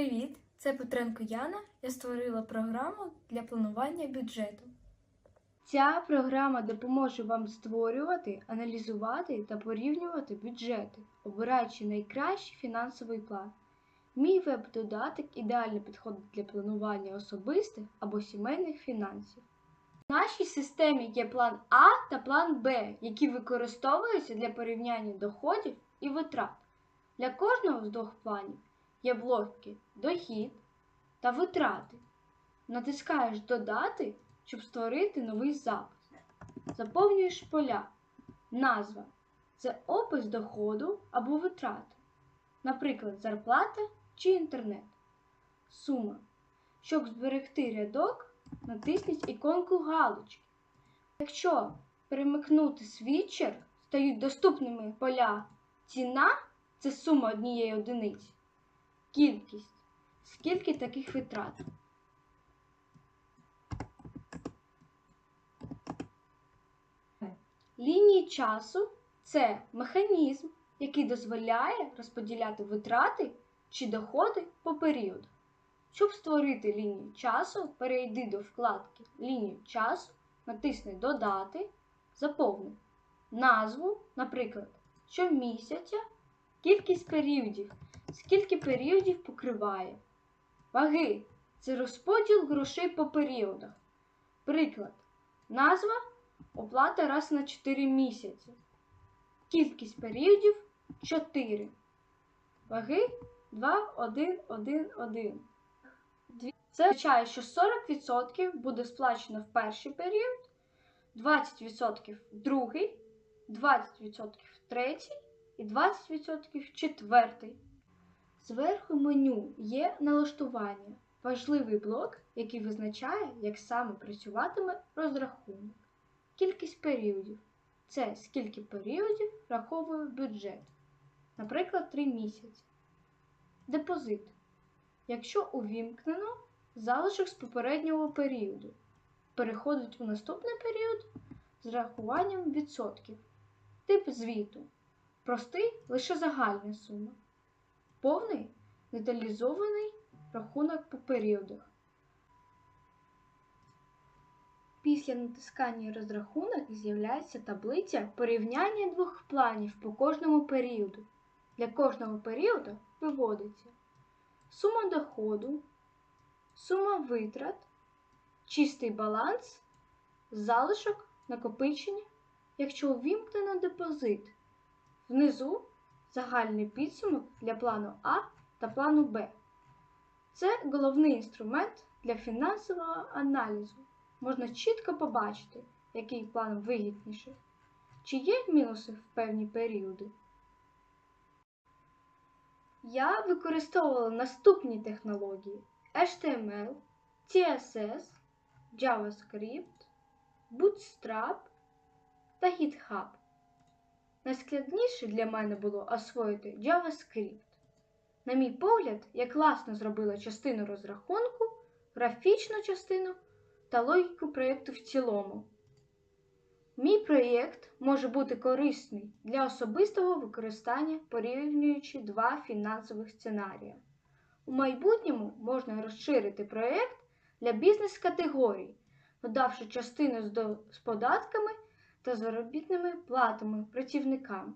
Привіт! Це Петренко Яна. Я створила програму для планування бюджету. Ця програма допоможе вам створювати, аналізувати та порівнювати бюджети, обираючи найкращий фінансовий план. Мій веб-додаток ідеально підходить для планування особистих або сімейних фінансів. В нашій системі є план А та план Б, які використовуються для порівняння доходів і витрат. Для кожного з двох планів є блоки дохід та витрати. Натискаєш Додати, щоб створити новий запис. Заповнюєш поля. Назва це опис доходу або витрати. Наприклад, зарплата чи інтернет. Сума. Щоб зберегти рядок, натисніть іконку галочки. Якщо перемикнути світчер, стають доступними поля ціна це сума однієї одиниці. Кількість. Скільки таких витрат? Лінії часу це механізм, який дозволяє розподіляти витрати чи доходи по періоду. Щоб створити лінію часу, перейди до вкладки Лінію часу, натисни Додати, заповни назву, наприклад, щомісяця, кількість періодів, скільки періодів покриває. Ваги це розподіл грошей по періодах. Приклад. Назва Оплата раз на 4 місяці. Кількість періодів 4. Ваги 2, 1, 1, 1. Це означає, що 40% буде сплачено в перший період, 20% в другий, 20% в третій і 20% в четвертий. Зверху меню є налаштування, важливий блок, який визначає, як саме працюватиме розрахунок. Кількість періодів. Це скільки періодів враховує бюджет. Наприклад, 3 місяці. Депозит. Якщо увімкнено, залишок з попереднього періоду переходить у наступний період з рахуванням відсотків. Тип звіту. Простий лише загальна сума. Повний деталізований рахунок по періодах. Після натискання розрахунок з'являється таблиця порівняння двох планів по кожному періоду. Для кожного періоду виводиться сума доходу, сума витрат, чистий баланс, залишок, накопичення, якщо увімкнено депозит. Внизу загальний підсумок для плану А та плану Б. Це головний інструмент для фінансового аналізу можна чітко побачити, який план вигідніший, чи є мінуси в певні періоди. Я використовувала наступні технології HTML, CSS, JavaScript, Bootstrap та GitHub. Найскладніше для мене було освоїти JavaScript. На мій погляд, я класно зробила частину розрахунку, графічну частину та логіку проєкту в цілому. Мій проєкт може бути корисний для особистого використання, порівнюючи два фінансових сценарії. У майбутньому можна розширити проєкт для бізнес-категорій, додавши частину з, податками та заробітними платами працівникам.